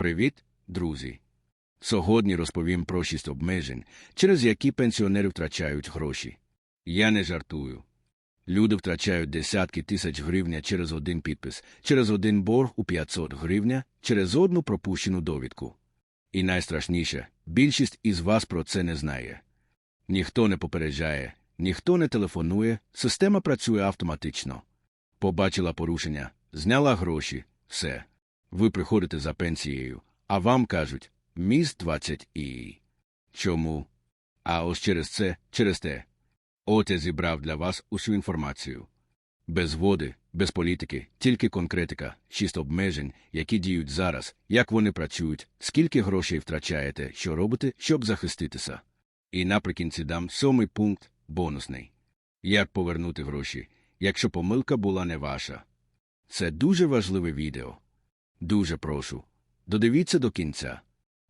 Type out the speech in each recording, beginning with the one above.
Привіт, друзі! Сьогодні розповім про шість обмежень, через які пенсіонери втрачають гроші. Я не жартую. Люди втрачають десятки тисяч гривня через один підпис, через один борг у 500 гривня, через одну пропущену довідку. І найстрашніше, більшість із вас про це не знає. Ніхто не попереджає, ніхто не телефонує, система працює автоматично. Побачила порушення, зняла гроші, все. Ви приходите за пенсією, а вам кажуть міст 20 і. Чому? А ось через це, через те. От я зібрав для вас усю інформацію. Без води, без політики, тільки конкретика, шість обмежень, які діють зараз, як вони працюють, скільки грошей втрачаєте, що робите, щоб захиститися. І наприкінці дам сьомий пункт бонусний. Як повернути гроші, якщо помилка була не ваша. Це дуже важливе відео. Дуже прошу. Додивіться до кінця.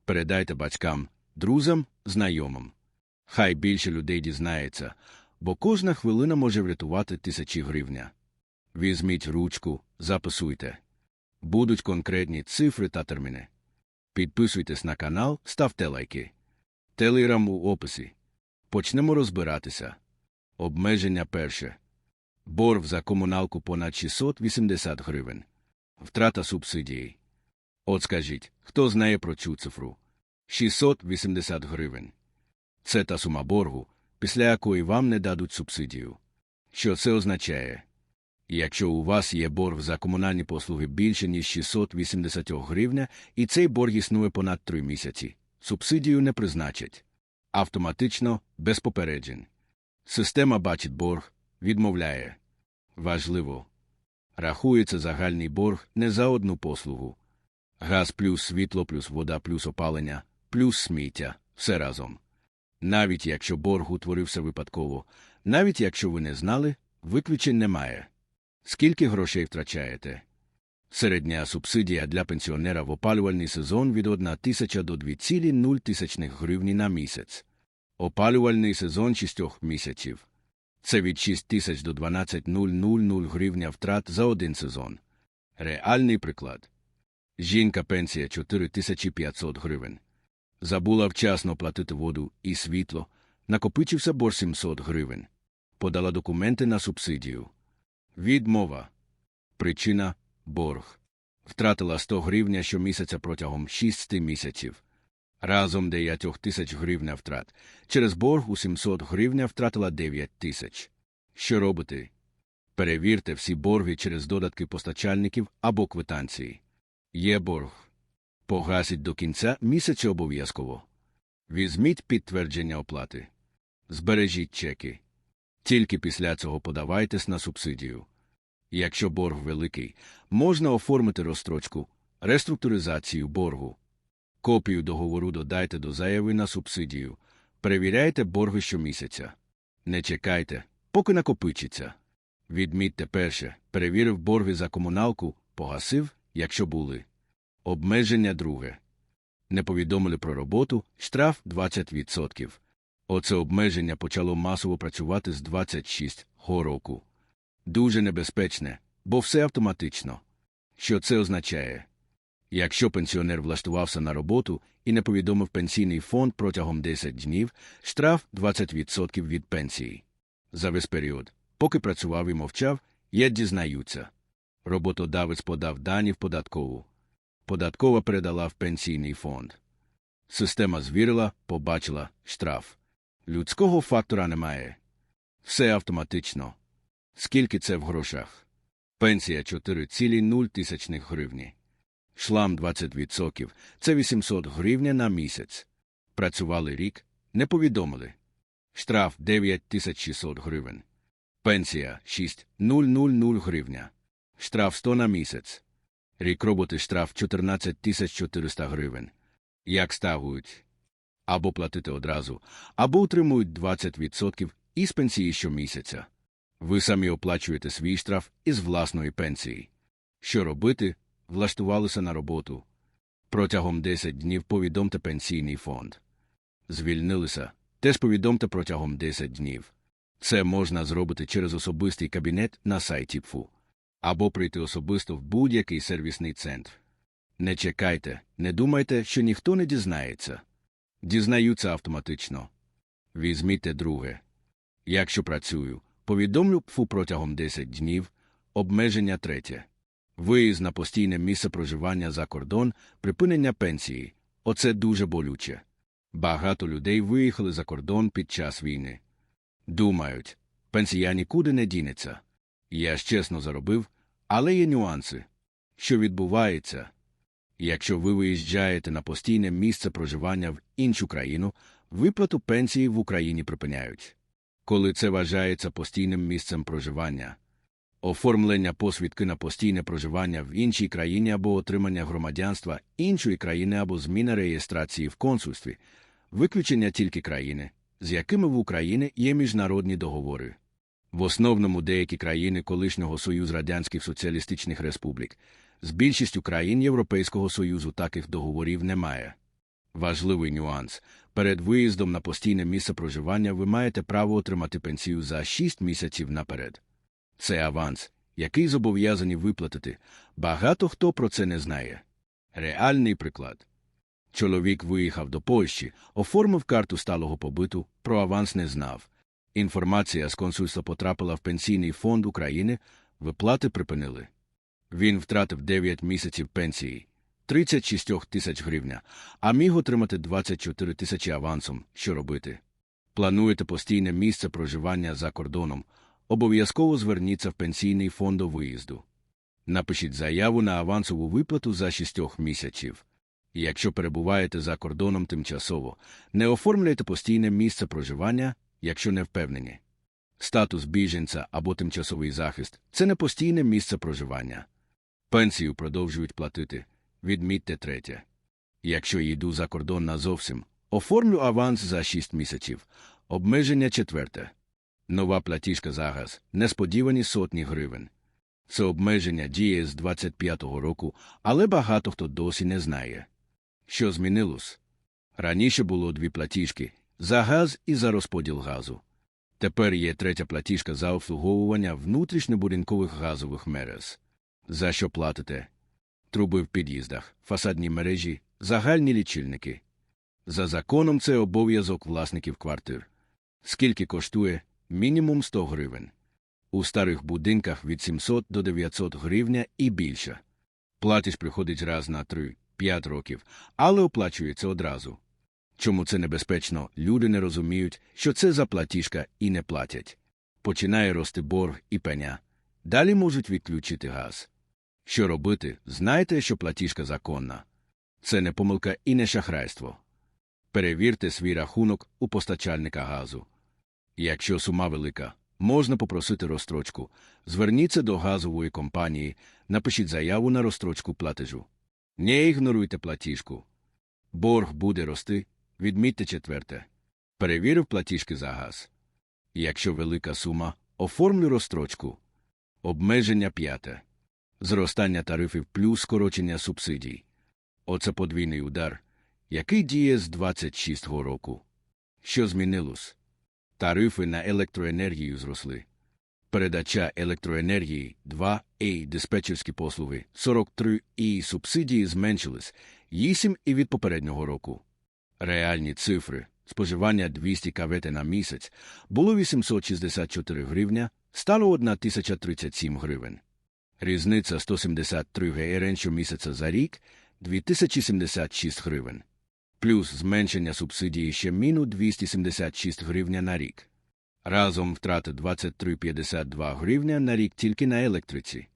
Передайте батькам, друзям, знайомим. Хай більше людей дізнається, бо кожна хвилина може врятувати тисячі гривня. Візьміть ручку, записуйте. Будуть конкретні цифри та терміни. Підписуйтесь на канал, ставте лайки. Телеграм у описі. Почнемо розбиратися. Обмеження перше. Борг за комуналку понад 680 гривень. Втрата субсидії. От скажіть, хто знає про цю цифру? 680 гривень. Це та сума боргу, після якої вам не дадуть субсидію. Що це означає? Якщо у вас є борг за комунальні послуги більше, ніж 680 гривня, і цей борг існує понад 3 місяці, субсидію не призначать. Автоматично, без попереджень. Система бачить борг, відмовляє. Важливо. Рахується загальний борг не за одну послугу. Газ плюс світло плюс вода плюс опалення, плюс сміття все разом. Навіть якщо борг утворився випадково, навіть якщо ви не знали, виключень немає. Скільки грошей втрачаєте? Середня субсидія для пенсіонера в опалювальний сезон від 1 тисяча до 2,0 тисячних гривні на місяць. Опалювальний сезон 6 місяців. Це від 6 тисяч до 12,000 гривня втрат за один сезон. Реальний приклад. Жінка пенсія 4500 гривень. Забула вчасно платити воду і світло, накопичився борг 700 гривень. Подала документи на субсидію. Відмова. Причина борг. Втратила 100 гривня щомісяця протягом 6 місяців. Разом 9 тисяч гривня втрат. Через борг у 700 гривня втратила 9 тисяч. Що робити? Перевірте всі борги через додатки постачальників або квитанції. Є борг. Погасіть до кінця місяця обов'язково. Візьміть підтвердження оплати. Збережіть чеки. Тільки після цього подавайтесь на субсидію. Якщо борг великий, можна оформити розстрочку, реструктуризацію боргу. Копію договору додайте до заяви на субсидію. Перевіряйте борги щомісяця. Не чекайте, поки накопичиться. Відмітьте перше, перевірив борги за комуналку, погасив, якщо були. Обмеження друге. Не повідомили про роботу, штраф 20%. Оце обмеження почало масово працювати з 26 го року. Дуже небезпечне, бо все автоматично. Що це означає? Якщо пенсіонер влаштувався на роботу і не повідомив пенсійний фонд протягом 10 днів, штраф 20% від пенсії. За весь період, поки працював і мовчав, є дізнаються. Роботодавець подав дані в податкову. Податкова передала в пенсійний фонд. Система звірила, побачила штраф. Людського фактора немає. Все автоматично. Скільки це в грошах? Пенсія 4,0 тисячних гривні. Шлам 20%. Це 800 гривня на місяць. Працювали рік, не повідомили. Штраф 9600 гривень. Пенсія 6,000 гривня. Штраф 100 на місяць. Рік роботи штраф 14 400 гривень. Як ставують? Або платити одразу, або утримують 20% із пенсії щомісяця. Ви самі оплачуєте свій штраф із власної пенсії. Що робити? Влаштувалися на роботу. Протягом 10 днів повідомте пенсійний фонд. Звільнилися. Теж повідомте протягом 10 днів. Це можна зробити через особистий кабінет на сайті ПФУ або прийти особисто в будь-який сервісний центр. Не чекайте, не думайте, що ніхто не дізнається. Дізнаються автоматично. Візьміть друге. Якщо працюю, повідомлю ПФУ протягом 10 днів, обмеження третє. Виїзд на постійне місце проживання за кордон, припинення пенсії. Оце дуже болюче. Багато людей виїхали за кордон під час війни. Думають, пенсія нікуди не дінеться. Я ж чесно заробив, але є нюанси. Що відбувається? Якщо ви виїжджаєте на постійне місце проживання в іншу країну, виплату пенсії в Україні припиняють. Коли це вважається постійним місцем проживання, оформлення посвідки на постійне проживання в іншій країні або отримання громадянства іншої країни або зміна реєстрації в консульстві, виключення тільки країни, з якими в Україні є міжнародні договори. В основному деякі країни колишнього Союзу Радянських Соціалістичних Республік, з більшістю країн Європейського Союзу таких договорів немає. Важливий нюанс перед виїздом на постійне місце проживання ви маєте право отримати пенсію за 6 місяців наперед. Це аванс, який зобов'язані виплатити. Багато хто про це не знає. Реальний приклад. Чоловік виїхав до Польщі, оформив карту сталого побиту, про аванс не знав. Інформація з консульства потрапила в Пенсійний фонд України, виплати припинили. Він втратив 9 місяців пенсії, 36 тисяч гривня, а міг отримати 24 тисячі авансом, що робити. Плануєте постійне місце проживання за кордоном, обов'язково зверніться в Пенсійний фонд виїзду. Напишіть заяву на авансову виплату за 6 місяців. Якщо перебуваєте за кордоном тимчасово, не оформляйте постійне місце проживання, якщо не впевнені. Статус біженця або тимчасовий захист це не постійне місце проживання. Пенсію продовжують платити. Відмітьте третє. Якщо йду за кордон назовсім, оформлю аванс за 6 місяців. Обмеження четверте. Нова платіжка за газ. Несподівані сотні гривень. Це обмеження діє з 25-го року, але багато хто досі не знає. Що змінилось? Раніше було дві платіжки за газ і за розподіл газу. Тепер є третя платіжка за обслуговування внутрішньобудинкових газових мерез. За що платите? Труби в під'їздах, фасадні мережі, загальні лічильники. За законом це обов'язок власників квартир. Скільки коштує? Мінімум 100 гривень. У старих будинках від 700 до 900 гривня і більше. Платіж приходить раз на 3-5 років, але оплачується одразу. Чому це небезпечно? Люди не розуміють, що це за платіжка і не платять. Починає рости борг і пеня. Далі можуть відключити газ. Що робити, знайте, що платіжка законна. Це не помилка і не шахрайство. Перевірте свій рахунок у постачальника газу. Якщо сума велика, можна попросити розстрочку. Зверніться до газової компанії, напишіть заяву на розстрочку платежу. Не ігноруйте платіжку. Борг буде рости, відмітьте четверте. Перевірив платіжки за газ. Якщо велика сума, оформлю розстрочку. Обмеження п'яте. Зростання тарифів плюс скорочення субсидій. Оце подвійний удар, який діє з 26-го року. Що змінилось? Тарифи на електроенергію зросли. Передача електроенергії 2 і диспетчерські послуги 43 і субсидії зменшились 8 і від попереднього року. Реальні цифри споживання 200 кВт на місяць було 864 гривня, стало 1037 гривень. Різниця 173 грн щомісяця за рік 2076 гривень. Плюс зменшення субсидії ще міну 276 гривня на рік. Разом втрати 23,52 гривня на рік тільки на електриці.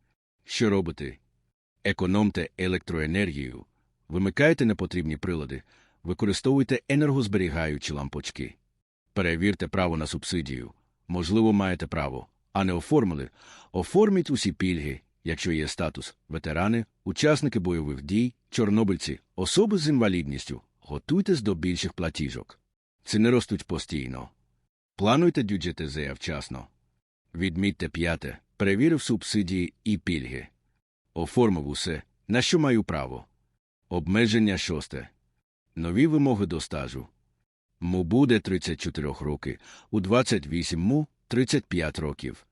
Що робити? Економте електроенергію, вимикайте непотрібні прилади, використовуйте енергозберігаючі лампочки. Перевірте право на субсидію. Можливо, маєте право, а не оформили. Оформіть усі пільги, якщо є статус ветерани, учасники бойових дій, чорнобильці, особи з інвалідністю, готуйтесь до більших платіжок. Ціни ростуть постійно. Плануйте бюджети вчасно. Відмітьте п'яте, перевірив субсидії і пільги. Оформив усе, на що маю право. Обмеження шосте. Нові вимоги до стажу. Му буде 34 роки, у 28 му 35 років.